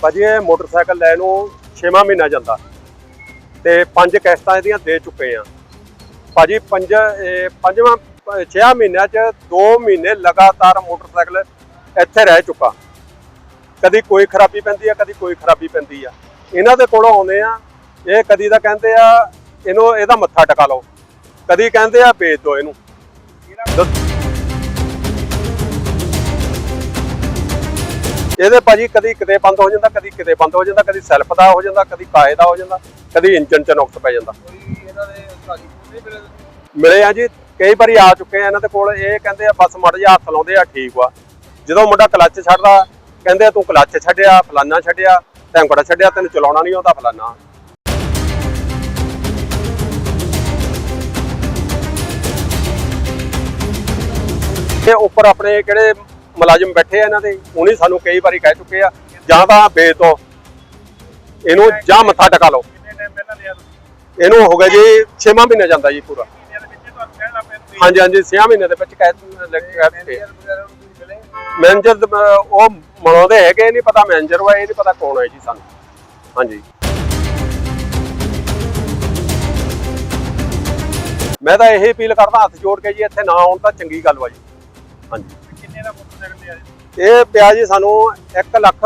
ਭਾਜੀ, ਇਹ ਮੋਟਰਸਾਈਕਲ ਲੈ ਨੂੰ 6ਵਾਂ ਮਹੀਨਾ ਜਾਂਦਾ। ਤੇ ਪੰਜ ਕਿਸ਼ਤਾਂ ਇਹਦੀਆਂ ਦੇ ਚੁੱਕੇ ਆ। ਭਾਜੀ, ਪੰਜ, ਇਹ ਪੰਜਵਾਂ 6 ਮਹੀਨਿਆਂ ਚ 2 ਮਹੀਨੇ ਲਗਾਤਾਰ ਮੋਟਰਸਾਈਕਲ ਇੱਥੇ ਰਹਿ ਚੁੱਕਾ। ਕਦੀ ਕੋਈ ਖਰਾਬੀ ਪੈਂਦੀ ਆ, ਕਦੀ ਕੋਈ ਖਰਾਬੀ ਪੈਂਦੀ ਆ। ਇਹਨਾਂ ਦੇ ਕੋਲੋਂ ਆਉਂਦੇ ਆ, ਇਹ ਕਦੀ ਤਾਂ ਕਹਿੰਦੇ ਆ, ਇਹਨੂੰ, ਇਹਦਾ ਮੱਥਾ ਟਕਾ ਲਓ। ਕਦੀ ਕਹਿੰਦੇ ਆ ਵੇਚ ਦਿਓ ਇਹਨੂੰ। ਇਹਦੇ ਭਾਜੀ ਕਦੀ ਕਿਤੇ ਬੰਦ ਹੋ ਜਾਂਦਾ ਕਦੀ ਕਿਤੇ ਬੰਦ ਹੋ ਜਾਂਦਾ ਕਦੀ ਸੈਲਫ ਦਾ ਹੋ ਜਾਂਦਾ ਕਦੀ ਕਾਏ ਦਾ ਹੋ ਜਾਂਦਾ ਕਦੀ ਇੰਜਨ ਚ ਨੁਕਸ ਪੈ ਜਾਂਦਾ। ਮਿਲੇ ਆ ਜੀ ਕਈ ਵਾਰੀ ਆ ਚੁੱਕੇ ਆ ਇਹਨਾਂ ਦੇ ਕੋਲ ਇਹ ਕਹਿੰਦੇ ਆ ਬਸ ਮੜ ਜਾ ਹੱਥ ਲਾਉਂਦੇ ਆ ਠੀਕ ਵਾ। ਜਦੋਂ ਮੁੰਡਾ ਕਲੱਚ ਛੱਡਦਾ ਕਹਿੰਦੇ ਆ ਤੂੰ ਕਲੱਚ ਛੱਡਿਆ ਫਲਾਨਾ ਛੱਡਿਆ ਟੈਂਕੜਾ ਛੱਡਿਆ ਤੈਨੂੰ ਚਲਾਉਣਾ ਨਹੀਂ ਆਉਂਦਾ ਫਲਾਨਾ। ਤੇ ਉੱਪਰ ਆਪਣੇ ਕਿਹੜੇ ਮੁਲਾਜ਼ਮ ਬੈਠੇ ਆ ਇਹਨਾਂ ਦੇ ਉਹਨੇ ਸਾਨੂੰ ਕਈ ਵਾਰੀ ਕਹਿ ਚੁੱਕੇ ਆ ਜਾਂ ਤਾਂ ਵੇਚ ਦੋ ਇਹਨੂੰ ਜਾਂ ਮੱਥਾ ਟਕਾ ਲਓ। ਇਹਨੂੰ ਹੋ ਗਿਆ ਜੀ 6ਵਾਂ ਮਹੀਨਾ ਜਾਂਦਾ ਜੀ ਪੂਰਾ। ਹਾਂਜੀ ਹਾਂਜੀ 6 ਮਹੀਨੇ ਦੇ ਵਿੱਚ ਮੈਨੇਜਰ ਉਹ ਮਨਾਉਂਦੇ ਹੈਗੇ ਨਹੀਂ ਪਤਾ ਮੈਨੇਜਰ ਵਾ ਇਹ ਨਹੀਂ ਪਤਾ ਕੌਣ ਹੈ ਜੀ ਸਾਨੂੰ। ਹਾਂਜੀ। ਮੈਂ ਤਾਂ ਇਹ ਅਪੀਲ ਕਰਦਾ ਹੱਥ ਜੋੜ ਕੇ ਜੀ ਇੱਥੇ ਨਾ ਆਉਣ ਤਾਂ ਚੰਗੀ ਗੱਲ ਵਾ ਜੀ। ਹਾਂਜੀ। ਕਿੰਨੇ ਦਾ ਮੋਟਰਸਾਈਕਲ ਲਿਆ ਜੀ? ਇਹ ਪਿਆ ਜੀ ਸਾਨੂੰ 1 ਲੱਖ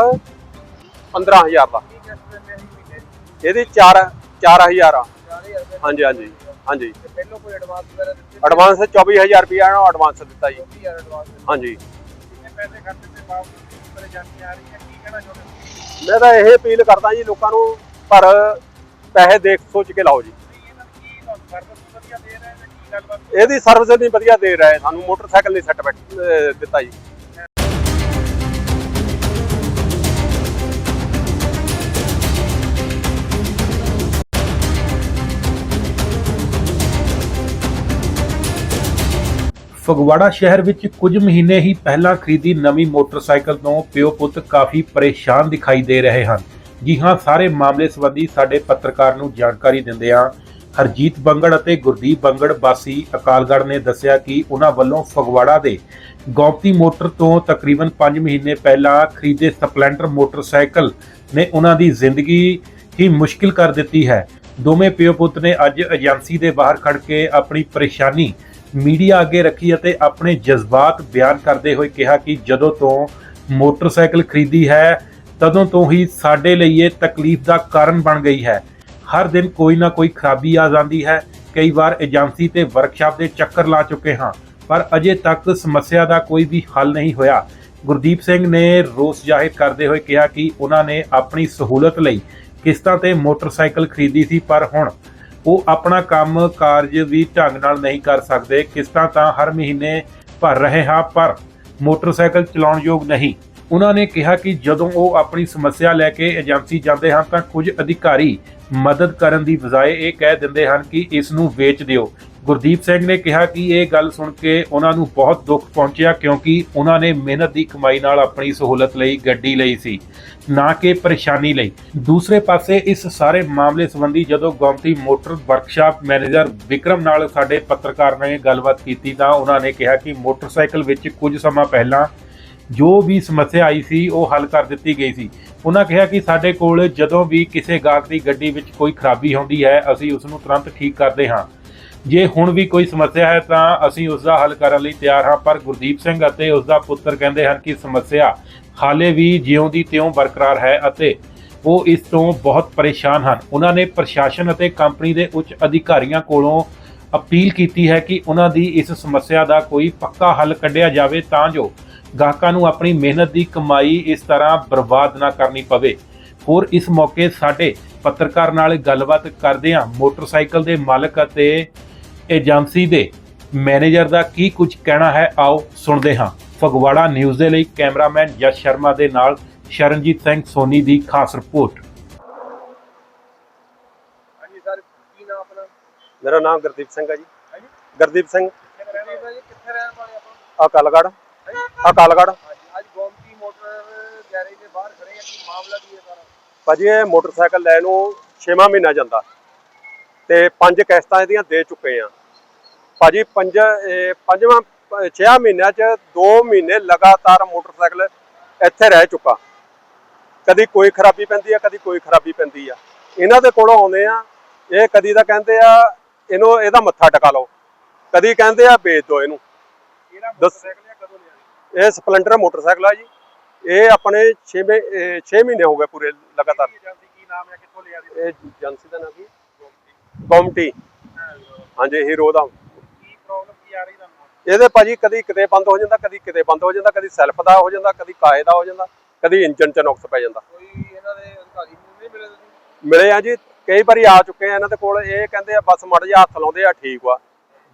15000 ਦਾ। ਕੀ ਕਿਸ਼ਤ ਦਿੰਦੇ ਸੀ ਮਹੀਨੇ ਦੀ? ਇਹਦੀ 4 4000 ਆ। ਰੁਪਏ ਹਾਂਜੀ ਹਾਂਜੀ ਹਾਂਜੀ। ਤੇ ਪਹਿਲੋਂ ਕੋਈ ਐਡਵਾਂਸ ਵਗੈਰਾ ਦਿੱਤੇ? ਐਡਵਾਂਸ 24000 ਰੁਪਇਆ ਨੂੰ ਐਡਵਾਂਸ ਦਿੱਤਾ ਜੀ। 24000 ਐਡਵਾਂਸ ਹਾਂਜੀ। ਕਿੰਨੇ ਪੈਸੇ ਖਰਚੇ ਤੇ ਬਾਵਜੂਦ ਕੀ ਪਰੇਸ਼ਾਨੀ ਆ ਰਹੀ ਹੈ? ਕੀ ਕਹਿਣਾ ਚਾਹੁੰਦੇ ਹੋ? ਮੈਂ ਤਾਂ ਇਹ ਅਪੀਲ ਕਰਦਾ ਜੀ ਲੋਕਾਂ ਨੂੰ ਪਰ ਪੈਸੇ ਦੇਖ ਸੋਚ ਕੇ ਲਾਓ ਜੀ। ਨਹੀਂ ਇਹਨਾਂ ਦੀ ਕੀ ਤੁਹਾਨੂੰ ਸਰਵਿਸ ਵਧੀਆ ਦੇ ਰਹੇ ਨੇ। ਕੀ ਗੱਲਬਾਤ ਇਹਦੀ ਸਰਵਿਸ ਨਹੀਂ ਵਧੀਆ ਦੇ ਰਹੇ, ਸਾਨੂੰ ਮੋਟਰਸਾਈਕਲ ਨਹੀਂ ਸੈੱਟ ਦਿੱਤਾ ਜੀ। ਫਗਵਾੜਾ ਸ਼ਹਿਰ ਵਿੱਚ ਕੁਝ ਮਹੀਨੇ ਹੀ ਪਹਿਲਾਂ ਖਰੀਦੀ ਨਵੀਂ ਮੋਟਰਸਾਈਕਲ ਤੋਂ ਪਿਓ ਪੁੱਤ ਕਾਫੀ ਪਰੇਸ਼ਾਨ ਦਿਖਾਈ ਦੇ ਰਹੇ ਹਨ। ਜੀ ਹਾਂ, ਸਾਰੇ ਮਾਮਲੇ ਸੰਬੰਧੀ ਸਾਡੇ ਪੱਤਰਕਾਰ ਨੂੰ ਜਾਣਕਾਰੀ ਦਿੰਦੇ ਦਿੰਦਿਆਂ ਹਰਜੀਤ ਬੰਗੜ ਅਤੇ ਗੁਰਦੀਪ ਬੰਗੜ ਵਾਸੀ ਅਕਾਲਗੜ੍ਹ ਨੇ ਦੱਸਿਆ ਕਿ ਉਹਨਾਂ ਵੱਲੋਂ ਫਗਵਾੜਾ ਦੇ ਗੌਪਤੀ ਮੋਟਰ ਤੋਂ ਤਕਰੀਬਨ 5 ਮਹੀਨੇ ਪਹਿਲਾਂ ਖਰੀਦੇ ਸਪਲੈਂਡਰ ਮੋਟਰਸਾਈਕਲ ਨੇ ਉਹਨਾਂ ਦੀ ਜ਼ਿੰਦਗੀ ਹੀ ਮੁਸ਼ਕਿਲ ਕਰ ਦਿੱਤੀ ਹੈ। ਦੋਵੇਂ ਪਿਓ ਪੁੱਤ ਨੇ ਅੱਜ ਏਜੰਸੀ ਦੇ ਬਾਹਰ ਖੜ ਕੇ ਆਪਣੀ ਪਰੇਸ਼ਾਨੀ ਮੀਡੀਆ ਅੱਗੇ ਰੱਖੀ ਅਤੇ ਆਪਣੇ ਜਜ਼ਬਾਤ ਬਿਆਨ ਕਰਦੇ ਹੋਏ ਕਿਹਾ ਕਿ ਜਦੋਂ ਤੋਂ ਮੋਟਰਸਾਈਕਲ ਖਰੀਦੀ ਹੈ, ਤਦੋਂ ਤੋਂ ਹੀ ਸਾਡੇ ਲਈ ਇਹ ਤਕਲੀਫ ਦਾ ਕਾਰਨ ਬਣ ਗਈ ਹੈ। ਹਰ ਦਿਨ ਕੋਈ ਨਾ ਕੋਈ ਖਰਾਬੀ ਆ ਜਾਂਦੀ ਹੈ। ਕਈ ਵਾਰ ਏਜੰਸੀ ਤੇ ਵਰਕਸ਼ਾਪ ਦੇ ਚੱਕਰ ਲਾ ਚੁੱਕੇ ਹਾਂ, ਪਰ ਅਜੇ ਤੱਕ ਸਮੱਸਿਆ ਦਾ ਕੋਈ ਵੀ ਹੱਲ ਨਹੀਂ ਹੋਇਆ। ਗੁਰਦੀਪ ਸਿੰਘ ਨੇ ਰੋਸ ਜ਼ਾਹਿਰ ਕਰਦੇ ਹੋਏ ਕਿਹਾ ਕਿ ਉਹਨਾਂ ਨੇ ਆਪਣੀ ਸਹੂਲਤ ਲਈ ਕਿਸ਼ਤਾਂ ਤੇ ਮੋਟਰਸਾਈਕਲ ਖਰੀਦੀ ਸੀ, ਪਰ ਹੁਣ ਉਹ ਆਪਣਾ ਕੰਮ ਕਾਰਜ ਵੀ ਢੰਗ ਨਾਲ ਨਹੀਂ ਕਰ ਸਕਦੇ। ਕਿਸ਼ਤਾਂ ਤਾਂ ਹਰ ਮਹੀਨੇ ਭਰ ਰਹੇ ਹਾਂ, ਪਰ ਮੋਟਰਸਾਈਕਲ ਚਲਾਉਣ ਯੋਗ ਨਹੀਂ। ਉਹਨਾਂ ਨੇ ਕਿਹਾ ਕਿ ਜਦੋਂ ਉਹ ਆਪਣੀ ਸਮੱਸਿਆ ਲੈ ਕੇ ਏਜੰਸੀ ਜਾਂਦੇ ਹਨ ਤਾਂ ਕੁਝ ਅਧਿਕਾਰੀ ਮਦਦ ਕਰਨ ਦੀ ਬਜਾਏ ਇਹ ਕਹਿ ਦਿੰਦੇ ਹਨ ਕਿ ਇਸ ਨੂੰ ਵੇਚ ਦਿਓ। ਗੁਰਦੀਪ ਸਿੰਘ ਨੇ ਕਿਹਾ ਕਿ ਇਹ ਗੱਲ ਸੁਣ ਕੇ ਉਹਨਾਂ ਨੂੰ ਬਹੁਤ ਦੁੱਖ ਪਹੁੰਚਿਆ ਕਿਉਂਕਿ ਉਹਨਾਂ ਨੇ ਮਿਹਨਤ ਦੀ ਕਮਾਈ ਨਾਲ ਆਪਣੀ ਸਹੂਲਤ ਲਈ ਗੱਡੀ ਲਈ ਸੀ, ਨਾ ਕਿ ਪਰੇਸ਼ਾਨੀ ਲਈ। ਦੂਸਰੇ ਪਾਸੇ ਇਸ ਸਾਰੇ ਮਾਮਲੇ ਸੰਬੰਧੀ ਜਦੋਂ Gomti motor workshop manager Vikram ਨਾਲ ਸਾਡੇ ਪੱਤਰਕਾਰ ਨੇ ਗੱਲਬਾਤ ਕੀਤੀ ਤਾਂ ਉਹਨਾਂ ਨੇ ਕਿਹਾ ਕਿ ਮੋਟਰਸਾਈਕਲ ਵਿੱਚ ਕੁਝ ਸਮਾਂ ਪਹਿਲਾਂ ਜੋ ਵੀ ਸਮੱਸਿਆ ਆਈ ਸੀ, ਉਹ ਹੱਲ ਕਰ ਦਿੱਤੀ ਗਈ ਸੀ। ਉਹਨਾਂ ਕਿਹਾ ਕਿ ਸਾਡੇ ਕੋਲ ਜਦੋਂ ਵੀ ਕਿਸੇ ਗਾਹਕ ਦੀ ਗੱਡੀ ਵਿੱਚ ਕੋਈ ਖਰਾਬੀ ਹੁੰਦੀ ਹੈ, ਅਸੀਂ ਉਸ ਨੂੰ ਤੁਰੰਤ ਠੀਕ ਕਰਦੇ ਹਾਂ। ਜੇ ਹੁਣ ਵੀ ਕੋਈ ਸਮੱਸਿਆ ਹੈ, ਤਾਂ ਅਸੀਂ ਉਸ ਦਾ ਹੱਲ ਕਰਨ ਲਈ ਤਿਆਰ ਹਾਂ। ਪਰ ਗੁਰਦੀਪ ਸਿੰਘ ਅਤੇ ਉਸ ਦਾ ਪੁੱਤਰ ਕਹਿੰਦੇ ਹਨ ਕਿ ਸਮੱਸਿਆ ਹਾਲੇ ਵੀ ਜਿਉਂ ਦੀ ਤਿਉਂ ਬਰਕਰਾਰ ਹੈ ਅਤੇ ਉਹ ਇਸ ਤੋਂ ਬਹੁਤ ਪਰੇਸ਼ਾਨ ਹਨ। ਉਹਨਾਂ ਨੇ ਪ੍ਰਸ਼ਾਸਨ ਅਤੇ ਕੰਪਨੀ ਦੇ ਉੱਚ ਅਧਿਕਾਰੀਆਂ ਕੋਲੋਂ ਅਪੀਲ ਕੀਤੀ ਹੈ ਕਿ ਉਹਨਾਂ ਦੀ ਇਸ ਸਮੱਸਿਆ ਦਾ ਕੋਈ ਪੱਕਾ ਹੱਲ ਕੱਢਿਆ ਜਾਵੇ ਤਾਂ ਜੋ ਗਾਹਕਾਂ ਨੂੰ ਆਪਣੀ ਮਿਹਨਤ ਦੀ ਕਮਾਈ ਇਸ ਤਰ੍ਹਾਂ ਬਰਬਾਦ ਨਾ ਕਰਨੀ ਪਵੇ। ਹੋਰ ਇਸ ਮੌਕੇ ਸਾਡੇ ਪੱਤਰਕਾਰ ਨਾਲ ਗੱਲਬਾਤ ਕਰਦੇ ਹਾਂ ਮੋਟਰਸਾਈਕਲ ਦੇ ਮਾਲਕ ਅਤੇ ਏਜੰਸੀ ਦੇ ਮੈਨੇਜਰ ਦਾ ਕੀ ਕੁਝ ਕਹਿਣਾ ਹੈ ਆਓ ਸੁਣਦੇ ਹਾਂ। ਫਗਵਾੜਾ ਨਿਊਜ਼ ਦੇ ਲਈ ਕੈਮਰਾਮੈਨ ਯਸ਼ ਸ਼ਰਮਾ ਦੇ ਨਾਲ ਸ਼ਰਨਜੀਤ ਸਿੰਘ ਸੋਨੀ ਦੀ ਖਾਸ ਰਿਪੋਰਟ। ਹਾਂਜੀ ਸਰ ਕੀ ਨਾਮ ਆਪਣਾ? ਮੇਰਾ ਨਾਮ ਗੁਰਦੀਪ ਸਿੰਘ ਹੈ ਜੀ। ਗੁਰਦੀਪ ਸਿੰਘ। ਕਿੱਥੇ ਰਹਿਣ ਵਾਲੇ ਆਪਾਂ ਅਕਾਲਗੜ੍ਹ ਹਾਂਜੀ ਅਕਾਲਗੜ੍ਹ ਅੱਜ ਗੋਮਤੀ ਮੋਟਰ ਗੈਰੇਜ ਦੇ ਬਾਹਰ ਖੜੇ ਆ ਕੀ ਮਾਮਲਾ ਕੀ ਹੈ ਸਾਰਾ? ਭਾਜੀ ਇਹ ਮੋਟਰਸਾਈਕਲ ਲੈ ਨੂੰ 6ਵਾਂ ਮਹੀਨਾ ਜਾਂਦਾ। ਤੇ ਪੰਜ ਕਿਸ਼ਤਾਂ ਇਹਦੀਆਂ ਦੇ ਚੁੱਕੇ ਆ। ਭਾਜੀ ਪੰਜ ਇਹ ਪੰਜਵਾਂ 6 ਮਹੀਨਿਆਂ ਚ 2 ਮਹੀਨੇ ਲਗਾਤਾਰ ਮੋਟਰਸਾਈਕਲ ਇੱਥੇ ਰਹਿ ਚੁੱਕਾ। ਕਦੀ ਕੋਈ ਖਰਾਬੀ ਪੈਂਦੀ ਆ ਕਦੀ ਕੋਈ ਖਰਾਬੀ ਪੈਂਦੀ ਆ। ਇਹਨਾਂ ਦੇ ਕੋਲੋਂ ਆਉਂਦੇ ਆ ਇਹ ਕਦੀ ਤਾਂ ਕਹਿੰਦੇ ਆ ਇਹਨੂੰ ਇਹਦਾ ਮੱਥਾ ਟਕਾ ਲਓ। ਕਦੀ ਕਹਿੰਦੇ ਆ ਵੇਚ ਦਿਓ ਇਹਨੂੰ। ਦੱਸ। ਮੋਟਰਸਾਈਕਲ ਇਹ ਸਪਲੈਂਡਰ ਮੋਟਰਸਾਈਕਲ ਆ ਜੀ। ਇਹ ਆਪਣੇ 6 6 ਮਹੀਨੇ ਹੋ ਗਏ ਪੂਰੇ ਲਗਾਤਾਰ। ਕੀ ਨਾਮ ਹੈ? ਕਿੱਥੋਂ ਲਿਆ ਸੀ ਇਹ ਏਜੰਸੀ ਦਾ ਨਾਮ ਕੀ ਗੋਮਟੀ ਹਾਂਜੀ ਹੀਰੋ ਦਾ। ਕੀ ਪ੍ਰੋਬਲਮ ਕੀ ਆ ਰਹੀ ਤੁਹਾਨੂੰ? ਇਹਦੇ ਭਾਜੀ ਕਦੀ ਕਿਤੇ ਬੰਦ ਹੋ ਜਾਂਦਾ ਕਦੀ ਕਿਤੇ ਬੰਦ ਹੋ ਜਾਂਦਾ ਕਦੀ ਸੈਲਫ ਦਾ ਹੋ ਜਾਂਦਾ ਕਦੀ ਕਾਏ ਦਾ ਹੋ ਜਾਂਦਾ ਕਦੀ ਇੰਜਨ ਚ ਨੁਕਸ ਪੈ ਜਾਂਦਾ। ਕੋਈ ਇਹਨਾਂ ਦੇ ਅਧਿਕਾਰੀ ਨੂੰ ਨਹੀਂ ਮਿਲੇ ਤੁਸੀਂ? ਮਿਲੇ ਆ ਜੀ ਕਈ ਵਾਰੀ ਆ ਚੁੱਕੇ ਆ ਇਹਨਾਂ ਦੇ ਕੋਲ ਇਹ ਕਹਿੰਦੇ ਆ ਬਸ ਮੜ ਜਾ ਹੱਥ ਲਾਉਂਦੇ ਆ ਠੀਕ ਵਾ।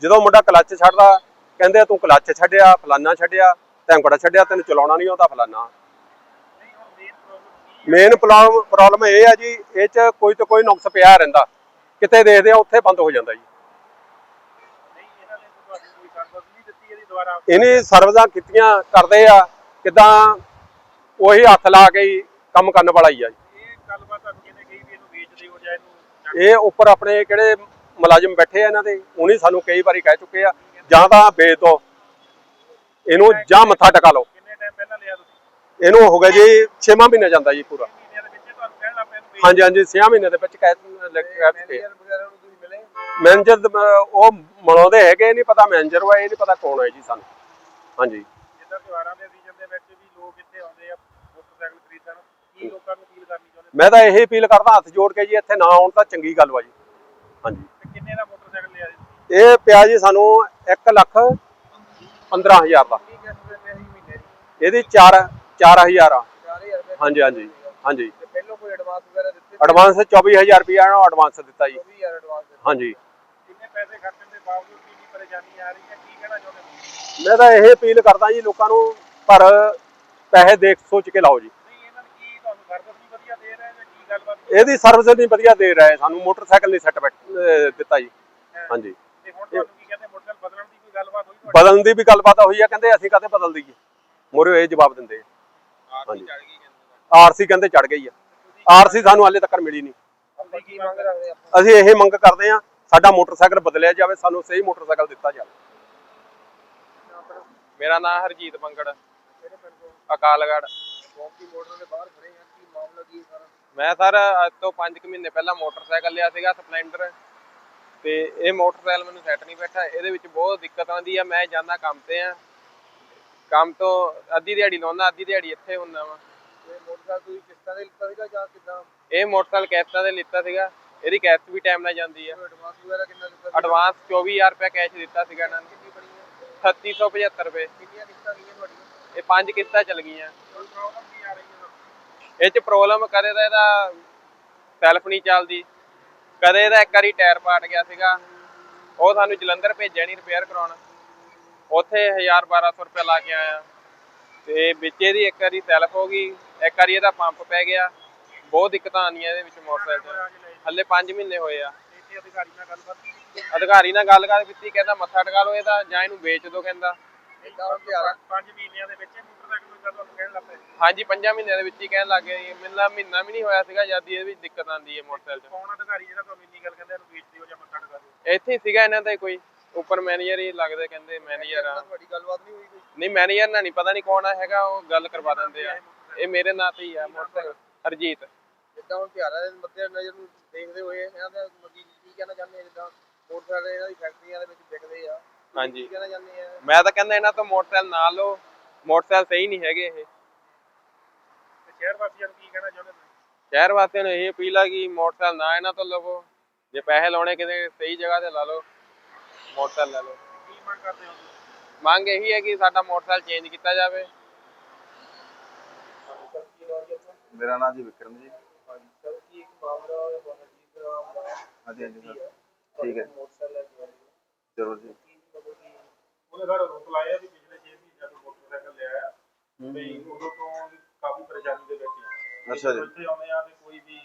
ਜਦੋਂ ਮੁੰਡਾ ਕਲੱਚ ਛੱਡਦਾ ਕਹਿੰਦੇ ਆ ਤੂੰ ਕਲੱਚ ਛੱਡਿਆ ਫਲਾਨਾ ਛੱਡਿਆ। ਤੈਂਕੜਾ ਛੱਡਿਆ, ਤੈਨੂੰ ਚਲਾਉਣਾ ਨਹੀਂ ਆਉਂਦਾ ਫਲਾਨਾ। ਮੇਨ ਪ੍ਰੋਬਲਮ ਪ੍ਰੋਬਲਮ ਇਹ ਆ ਜੀ, ਇਹ ਚ ਕੋਈ ਤੇ ਕੋਈ ਨੁਕਸ ਪਿਆ ਰਹਿੰਦਾ। ਕਿਤੇ ਦੇਖਦੇ ਆ, ਉੱਥੇ ਬੰਦ ਹੋ ਜਾਂਦਾ ਜੀ। ਇਹਨੇ ਸਰਵਿਸਾਂ ਕੀਤੀਆਂ, ਕਰਦੇ ਆ, ਕਿਦਾਂ ਉਹੀ ਹੱਥ ਲਾ ਕੇ ਹੀ ਕੰਮ ਕਰਨ ਵਾਲਾ ਹੀ ਆ ਜੀ। ਇਹ ਗੱਲਬਾਤ ਤੁਹਾਨੂੰ ਕਿਹਨੇ ਕਹੀ ਵੀ ਇਹਨੂੰ ਵੇਚ ਦਿਓ ਜਾਂ ਇਹਨੂੰ ਇਹ ਉੱਪਰ ਆਪਣੇ ਕਿਹੜੇ ਮੁਲਾਜ਼ਮ ਬੈਠੇ ਆ ਇਹਨਾਂ ਦੇ ਉਹਨੇ ਸਾਨੂੰ ਕਈ ਵਾਰੀ ਕਹਿ ਚੁੱਕੇ ਆ, ਜਾਂ ਤਾਂ ਵੇਚ ਦੋ ਇਹਨੂੰ ਜਾਂ ਮੱਥਾ ਟਕਾ ਲਓ। ਕਿੰਨੇ ਟਾਈਮ ਪਹਿਲਾਂ ਲਿਆ ਤੁਸੀਂ? ਇਹਨੂੰ ਹੋ ਗਿਆ ਜੀ 6 ਮਹੀਨਾ ਜਾਂਦਾ ਜੀ ਪੂਰਾ। ਮਹੀਨਿਆਂ ਦੇ ਵਿੱਚ ਇਹ ਤੁਹਾਨੂੰ ਕਹਿਣ ਲੱਗ ਪਿਆ ਇਹਨੂੰ ਵੇਚ ਹਾਂਜੀ ਹਾਂਜੀ 6 ਮਹੀਨੇ ਦੇ ਵਿੱਚ ਕਹਿ ਕਹਿ ਚੁੱਕੇ ਆ। ਵਗੈਰਾ ਨੂੰ ਤੁਸੀਂ ਮਿਲੇ? ਮੈਨੇਜਰ ਦ- ਉਹ ਮਨਾਉਂਦੇ ਹੈਗੇ ਨਹੀਂ ਪਤਾ ਮੈਨੇਜਰ ਵਾ ਇਹ ਨਹੀਂ ਪਤਾ ਕੌਣ ਹੈ ਜੀ ਸਾਨੂੰ। ਹਾਂਜੀ। ਜਿੱਦਾਂ ਤਿਉਹਾਰਾਂ ਦੇ ਸੀਜ਼ਨ ਦੇ ਵਿੱਚ ਵੀ ਲੋਕ ਇੱਥੇ ਆਉਂਦੇ ਆ ਮੋਟਰਸਾਈਕਲ ਖਰੀਦਣ। ਕੀ ਲੋਕਾਂ ਨੂੰ ਅਪੀਲ ਕਰਨੀ ਚਾਹੁੰਦੇ? ਮੈਂ ਤਾਂ ਇਹ ਅਪੀਲ ਕਰਦਾ ਹੱਥ ਜੋੜ ਕੇ ਜੀ ਇੱਥੇ ਨਾ ਆਉਣ ਤਾਂ ਚੰਗੀ ਗੱਲ ਵਾ ਜੀ। ਹਾਂਜੀ। ਤੇ ਕਿੰਨੇ ਦਾ ਮੋਟਰਸਾਈਕਲ ਲਿਆ ਜੀ ਇਹ ਪਿਆ ਜੀ ਸਾਨੂੰ 1 ਲੱਖ 15000 ਦਾ। ਇਹਦੀ 4 4000 ਆ। 4000 ਰੁਪਏ ਹਾਂਜੀ ਹਾਂਜੀ ਹਾਂਜੀ। ਪਹਿਲੋਂ ਕੋਈ ਐਡਵਾਂਸ ਵਗੈਰਾ ਦਿੱਤੇ ਐਡਵਾਂਸ 24000 ਰੁਪਇਆ ਇਹਨਾਂ ਨੂੰ ਐਡਵਾਂਸ ਦਿੱਤਾ ਜੀ। 24000 ਐਡਵਾਂਸ ਹਾਂਜੀ। ਕਿੰਨੇ ਪੈਸੇ ਖਰਚਣ ਦੇ ਬਾਵਜੂਦ ਵੀ ਇੰਨੀ ਪਰੇਸ਼ਾਨੀ ਆ ਰਹੀ ਹੈ? ਕੀ ਕਹਿਣਾ ਚਾਹੁੰਦੇ ਹੋ ਮੈਂ ਤਾਂ ਇਹ ਅਪੀਲ ਕਰਦਾ ਜੀ ਲੋਕਾਂ ਨੂੰ ਪਰ ਪੈਸੇ ਦੇਖ ਸੋਚ ਕੇ ਲਾਓ ਜੀ। ਇਹਦੀ ਸਰਵਿਸ ਨਹੀਂ ਵਧੀਆ ਦੇ ਰਹੇ ਸਾਨੂੰ ਮੋਟਰਸਾਈਕਲ ਨਹੀਂ ਸੈੱਟ ਦਿੱਤਾ ਜੀ। ਹਾਂਜੀ ਤੇ ਹੁਣ ਤੁਹਾਨੂੰ ਕੀ ਕਹਿੰਦੇ ਮੋਟਰਸਾਈਕਲ ਬਦਲਣ ਦੀ ਕੋਈ ਗੱਲਬਾਤ ਹੋਈ ਤੁਹਾਡੀ ਬਦਲਣ ਦੀ ਵੀ ਗੱਲਬਾਤ ਹੋਈ ਆ ਕਹਿੰਦੇ ਅਸੀਂ ਕਾਹਤੇ ਬਦਲ ਦਈਏ? ਮੋਰੇ ਇਹ ਜਵਾਬ ਦਿੰਦੇ ਆਰਸੀ ਚੜ ਗਈ ਕਹਿੰਦੇ ਆਰਸੀ ਕਹਿੰਦੇ ਚੜ ਗਈ ਆ। ਆਰਸੀ ਸਾਨੂੰ ਹਾਲੇ ਤੱਕ ਮਿਲੀ ਨਹੀਂ। ਆਪਾਂ ਕੀ ਮੰਗ ਰੱਖਦੇ ਆਪਾਂ ਅਸੀਂ ਇਹ ਮੰਗ ਕਰਦੇ ਆ ਸਾਡਾ ਮੋਟਰਸਾਈਕਲ ਬਦਲਿਆ ਜਾਵੇ ਸਾਨੂੰ ਸਹੀ ਮੋਟਰਸਾਈਕਲ ਦਿੱਤਾ ਜਾਵੇ। ਮੇਰਾ ਨਾਮ ਹਰਜੀਤ ਮੰਗੜ ਅਕਾਲਗੜ ਕੌਮੀ ਮੋਟਰ ਦੇ ਬਾਹਰ ਖੜੇ ਆ ਕੀ ਮਾਮਲਾ ਕੀ ਹੈ ਸਾਰਾ? ਮੈਂ ਸਰ ਅੱਜ ਤੋਂ 5 ਮਹੀਨੇ ਪਹਿਲਾਂ ਮੋਟਰਸਾਈਕਲ ਲਿਆ ਸੀਗਾ ਸਪਲੈਂਡਰ। ਤੇ ਇਹ ਮੋਟਰਸਾਈਕਲ ਮੈਨੂੰ ਸੈੱਟ ਨਹੀਂ ਬੈਠਾ ਇਹਦੇ ਵਿੱਚ ਬਹੁਤ ਦਿੱਕਤ ਆਉਂਦੀ ਆ ਮੈਂ ਜਾਂਦਾ ਕੰਮ ਤੇ ਆ। ਕੰਮ ਤੋਂ ਅੱਧੀ ਦਿਹਾੜੀ ਲਾਉਣਾ ਅੱਧੀ ਦਿਹਾੜੀ ਇੱਥੇ ਹੁੰਦਾ ਵਾ। ਤੇ ਮੋਟਰਸਾਈਕਲ ਤੁਸੀਂ ਕਿਸ਼ਤਾਂ ਦੇ ਲਿੱਤਾ ਸੀਗਾ ਜਾਂ ਕਿਦਾਂ? ਇਹ ਮੋਟਰਸਾਈਕਲ ਕਿਸ਼ਤਾਂ ਤੇ ਲਿੱਤਾ ਸੀਗਾ ਇਹਦੀ ਕਿਸ਼ਤ ਵੀ ਟਾਈਮ ਨਾਲ ਜਾਂਦੀ ਆ। ਐਡਵਾਂਸ ਵਗੈਰਾ ਕਿੰਨਾ ਦਿੱਤਾ ਐਡਵਾਂਸ 24000 ਰੁਪਏ ਕੈਸ਼ ਦਿੱਤਾ ਸੀਗਾ ਇਹਨਾਂ ਨੇ। ਕਿੰਨੀ ਬਣੀ ਹੈ 3675 ਰੁਪਏ। ਕਿੰਨੀਆਂ ਕਿਸ਼ਤਾਂ ਗਈਆਂ ਤੁਹਾਡੀਆਂ? ਇਹ ਪੰਜ ਕਿਸ਼ਤਾਂ ਚੱਲ ਗਈਆਂ। ਪ੍ਰੋਬਲਮ ਕੀ ਆ ਰਹੀ ਹੈ ਇਹ ਚ ਪ੍ਰੋਬਲਮ ਕਦੇ ਤਾਂ ਇਹਦਾ ਸੈਲਫ ਨਹੀਂ ਚੱਲਦੀ। ਕਦੇ ਇਹਦਾ ਇੱਕ ਵਾਰੀ ਟਾਇਰ ਪਾਟ ਗਿਆ ਸੀਗਾ। ਉਹ ਸਾਨੂੰ ਜਲੰਧਰ ਭੇਜਿਆ ਨਹੀਂ ਰਿਪੇਅਰ ਕਰਾਉਣ। ਉੱਥੇ 1000 1200 ਰੁਪਏ ਲਾ ਕੇ ਆਇਆ। ਤੇ ਵਿੱਚ ਇਹਦੀ ਇੱਕ ਵਾਰੀ ਸੈਲਫ ਹੋ ਗਈ। ਇੱਕ ਵਾਰੀ ਇਹਦਾ ਪੰਪ ਪੈ ਗਿਆ। ਬਹੁਤ ਦਿੱਕਤਾਂ ਆਉਂਦੀਆਂ ਇਹਦੇ ਵਿੱਚ ਮੋਟਰਸਾਈਕਲ 'ਚ ਹੱਲੇ 5 ਮਹੀਨੇ ਹੋਏ ਆ। ਅਧਿਕਾਰੀ ਨਾਲ ਗੱਲਬਾਤ ਕੀਤੀ ਅਧਿਕਾਰੀ ਨਾਲ ਗੱਲ ਕਰ ਕੀਤੀ ਕਹਿੰਦਾ ਮੱਥਾ ਟਕਾ ਲਓ ਇਹਦਾ, ਜਾਂ ਇਹਨੂੰ ਵੇਚ ਦਿਓ ਕਹਿੰਦਾ। 5 ਮਹੀਨਿਆਂ ਦੇ ਵਿੱਚ ਇਹ ਮੋਟਰਸਾਈਕਲ ਨੂੰ ਜਦੋਂ ਤੁਹਾਨੂੰ ਕਹਿਣ ਲੱਗ ਪਏ ਹਾਂਜੀ 5 ਮਹੀਨਿਆਂ ਦੇ ਵਿੱਚ ਹੀ ਕਹਿਣ ਲੱਗ ਗਏ ਮਿਲਣਾ ਮਹੀਨਾ ਵੀ ਨਹੀਂ ਹੋਇਆ ਸੀਗਾ ਜਦ ਦੀ ਇਹਦੇ ਵਿੱਚ ਦਿੱਕਤ ਆਉਂਦੀ ਹੈ ਮੋਟਰਸਾਈਕਲ 'ਚ। ਕੌਣ ਅਧਿਕਾਰੀ ਜਿਹੜਾ ਤੁਹਾਨੂੰ ਇੰਨੀ ਗੱਲ ਕਹਿੰਦਾ ਇਹਨੂੰ ਵੇਚ ਦਿਓ ਜਾਂ ਮੱਥਾ ਟਕਾ ਦਿਓ? ਇੱਥੇ ਹੀ ਸੀਗਾ ਇਹਨਾਂ ਦਾ ਹੀ ਕੋਈ। ਉੱਪਰ ਮੈਨੇਜਰ ਹੀ ਲੱਗਦੇ ਕਹਿੰਦੇ ਮੈਨੇਜਰ ਆ। ਤੁਹਾਡੀ ਗੱਲਬਾਤ ਨਹੀਂ ਹੋਈ ਕੋਈ? ਨਹੀਂ ਮੈਨੇਜਰ ਨਾਲ ਨਹੀਂ ਪਤਾ ਨਹੀਂ ਕੌਣ ਆ ਹੈਗਾ ਉਹ ਗੱਲ ਕਰਵਾ ਦਿੰਦੇ ਆ। ਇਹ ਮੇਰੇ ਨਾਂ ਤੇ ਹੀ ਆ ਮੋਟਰਸਾਈਕਲ। ਹਰਜੀਤ। ਜਿੱਦਾਂ ਹੁਣ ਤਿਆਰਾਂ ਦੇ ਮੱਦੇ ਨਜ਼ਰ ਨੂੰ ਦੇਖਦੇ ਹੋਏ ਇਹਨਾਂ ਦਾ ਮੱਦੀ ਕੀ ਕਹਿਣਾ ਚਾਹੁੰਦੇ ਜਿੱਦਾਂ ਮੋਟਰਸਾਈਕਲ ਇਹਨਾਂ ਦੀ ਫੈਕਟਰੀਆਂ ਦੇ ਵਿੱਚ ਵਿਕਦੇ ਆ? ਹਾਂਜੀ। ਕੀ ਕਹਿਣਾ ਚਾਹੁੰਦੇ ਆ? ਮੈਂ ਤਾਂ ਕਹਿੰਦਾ ਇਹਨਾਂ ਤੋਂ ਮੋਟਰਸਾਈਕਲ ਨਾ ਲਓ। ਮੋਟਰਸਾਈਕਲ ਸਹੀ ਨਹੀਂ ਹੈਗੇ ਇਹ। ਸ਼ਹਿਰ ਵਾਸੀਆਂ ਨੂੰ ਕੀ ਕਹਿਣਾ ਚਾਹੁੰਦੇ ਤੁਸੀਂ? ਸ਼ਹਿਰ ਵਾਸੀਆਂ ਨੂੰ ਇਹ ਅਪੀਲ ਆ ਕਿ ਮੋਟਰਸਾਈਕਲ ਨਾ ਇਹਨਾਂ ਤੋਂ ਲਵੋ। ਜੇ ਪੈਸੇ ਲਾਉਣੇ ਕਿਤੇ ਸਹੀ ਜਗ੍ਹਾ ਤੇ ਲਾ ਲਓ ਮੋਟਰਸਾਈਕਲ ਲੈ ਲਓ। ਕੀ ਮੰਗ ਕਰਦੇ ਹੋ ਤੁਸੀਂ? ਮੰਗ ਇਹੀ ਹੈ ਕਿ ਸਾਡਾ ਮੋਟਰਸਾਈਕਲ ਚੇਂਜ ਕੀਤਾ ਜਾਵੇ। ਮੇਰਾ ਨਾਮ ਜੀ ਵਿਕਰਮ ਜੀ। ਹਾਂਜੀ ਹਾਂਜੀ ਹਾਂਜੀ ਸਰ। ਠੀਕ ਹੈ। ਮੋਟਰਸਾਈਕਲ ਲੈ ਕੇ ਆਏ ਹੋ। ਜ਼ਰੂਰ ਜੀ। ਉਹਨੇ ਸਾਡੇ ਰੋਕ ਲਾਇਆ ਵੀ ਪਿਛਲੇ 6 ਮਹੀਨਿਆਂ ਤੋਂ ਮੋਟਰਸਾਈਕਲ ਲਿਆ ਆ ਵੀ ਉਦੋਂ ਤੋਂ ਕਾਫੀ ਪਰੇਸ਼ਾਨੀ ਦੇ ਵਿੱਚ ਆ ਅੱਛਾ ਜੀ। ਜਦੋਂ ਇੱਥੇ ਆਉਂਦੇ ਆ ਤੇ ਕੋਈ ਵੀ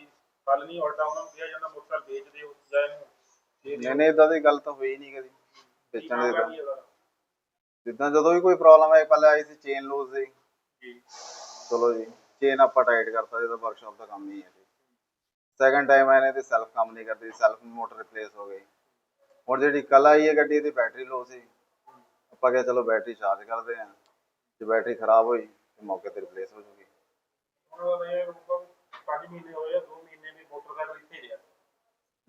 ਹੱਲ ਨਹੀਂ ਉਲਟਾ ਉਹਨਾਂ ਨੂੰ ਕਿਹਾ ਜਾਂਦਾ ਮੋਟਰਸਾਈਕਲ ਵੇਚ ਦਿਓ ਜਾਂ ਇਹਨੂੰ ਦੇ ਦਿਓ ਨਹੀਂ ਨਹੀਂ ਇਦਾਂ ਦੀ ਗੱਲ ਤਾਂ ਹੋਈ ਨਹੀਂ ਕਦੀ। ਕੀ ਵੇਚਣ ਮਾਮਲਾ ਦੇ ਇਹਦਾ? ਜਿੱਦਾਂ ਜਦੋਂ ਵੀ ਕੋਈ ਪ੍ਰੋਬਲਮ ਆਈ ਪਹਿਲਾਂ ਆਈ ਸੀ ਚੇਨ ਲੂਜ਼ ਸੀ ਜੀ। ਚਲੋ ਜੀ ਚੇਨ ਆਪਾਂ ਟਾਈਟ ਕਰਤਾ ਜਿਹਦਾ ਵਰਕਸ਼ਾਪ ਦਾ ਕੰਮ ਹੀ ਹੈ ਜੀ। ਸੈਕੰਡ ਟਾਈਮ ਆਏ ਨੇ ਤੇ ਸੈਲਫ ਕੰਮ ਨਹੀਂ ਕਰਦੀ ਸੈਲਫ ਮੋਟਰ ਰਿਪਲੇਸ ਹੋ ਗਈ। ਹੁਣ ਜਿਹੜੀ ਕੱਲ ਆਈ ਹੈ ਗੱਡੀ ਦੀ ਬੈਟਰੀ ਲੋ ਸੀ। ਆਪਾਂ ਕਿਹਾ ਚਲੋ ਬੈਟਰੀ ਚਾਰਜ ਕਰਦੇ ਆਂ ਜੇ ਬੈਟਰੀ ਖਰਾਬ ਹੋਈ ਤੇ ਮੌਕੇ ਤੇ ਰਿਪਲੇਸ ਹੋ ਜੂਗੀ। ਦਾ ਇਹ ਰੂਪ 5 ਮਹੀਨੇ ਹੋਏ ਆ 2 ਮਹੀਨੇ ਵੀ ਮੋਟਰਸਾਈਕਲ ਇੱਥੇ ਰਿਹਾ।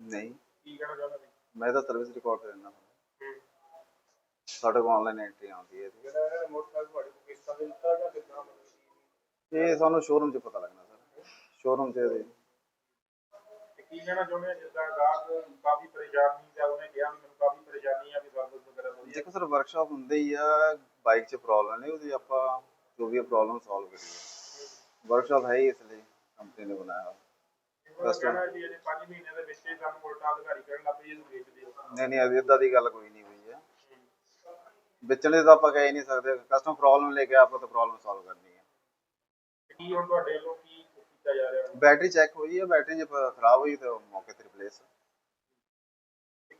ਨਹੀਂ। ਕੀ ਕਹਿਣਾ ਚਾਹੁੰਦੇ ਨੇ ਮੈਂ ਤਾਂ ਸਰਵਿਸ ਰਿਕਾਰਡ ਕਰ ਦਿੰਦਾ ਹੂੰ। ਸਾਡੇ ਕੋਲ ਆਨਲਾਈਨ ਐਂਟਰੀ ਆਉਂਦੀ ਹੈ। ਇਹਦੀ। ਜਿਹੜਾ ਇਹਨਾਂ ਨੇ ਮੋਟਰਸਾਈਕਲ ਤੁਹਾਡੇ ਕੋਲ ਕਿਸ ਤਰ੍ਹਾਂ ਦਿੱਤਾ ਜਾਂ ਕਿੱਦਾਂ ਮਤਲਬ ਇਹ ਸਾਨੂੰ ਸ਼ੋਰੂਮ 'ਚ ਪਤਾ ਲੱਗਣਾ ਸਰ। ਸ਼ੋਰੂਮ 'ਚ ਇਹਦੇ। ਤੇ ਕੀ ਕਹਿਣਾ ਚਾਹੁੰਦੇ ਆ ਜਿੱਦਾਂ ਗਾਹਕ ਕਾਫੀ ਪਰੇਸ਼ਾਨੀ ਜਾਂ ਉਹਨੇ ਕਿਹਾ ਵੀ ਮੈਨੂੰ ਕਾਫੀ ਪਰੇਸ਼ਾਨੀ ਆ ਵੀ ਸਰਵਿਸ ਵਗੈਰਾ ਵਧੀਆ ਦੇਖੋ ਸਰ ਵਰਕਸ਼ਾਪ ਹੁੰਦੇ ਹੀ ਆ ਬਾਈਕ 'ਚ ਪ੍ਰੋਬਲਮ ਨਹੀਂ ਉਹਦੀ ਆਪਾਂ ਜੋ ਵੀ ਪ੍ਰੋਬਲਮ ਸੋਲਵ ਕਰੀਏ। ਵਰਕਸ਼ਾਪ ਹੈ ਹੀ ਇਸ ਲਈ ਕੰਪਨੀ ਨੇ ਬਣਾਇਆ ਹੋਇਆ। ਉਹਨਾਂ ਦਾ ਕਹਿਣਾ ਵੀ ਇਹਦੇ 5 ਮਹੀਨੇ ਦੇ ਵਿੱਚ ਹੀ ਸਾਨੂੰ ਉਲਟਾ ਅਧਿਕਾਰੀ ਕਰਨ ਲੱਗ ਪਈ ਇਹਨੂੰ ਵੇਚਦੇ ਹੋ ਨਹੀਂ ਨਹੀਂ ਇਦਾਂ ਦੀ ਗੱਲ ਕੋਈ ਨਹੀਂ ਹੋਈ ਹੈ ਵੇਚਣੇ ਤਾਂ ਆਪਾਂ ਕਹਿ ਹੀ ਨਹੀਂ ਸਕਦੇ ਕਸਟਮਰ ਪ੍ਰੋਬਲਮ ਲੈ ਕੇ ਆਪਾਂ ਤਾਂ ਪ੍ਰੋਬਲਮ ਸੋਲਵ ਕਰਨੀ ਹੈ ਤੇ ਕੀ ਹੁਣ ਤੁਹਾਡੇ ਵੱਲੋਂ ਕੀ ਕੀਤਾ ਜਾ ਰਿਹਾ? ਬੈਟਰੀ ਚੈੱਕ ਹੋਈ ਹੈ। ਬੈਟਰੀ ਜੇ ਪ- ਖਰਾਬ ਹੋਈ ਤਾਂ ਮੌਕੇ ਤੇ ਰਿਪਲੇਸ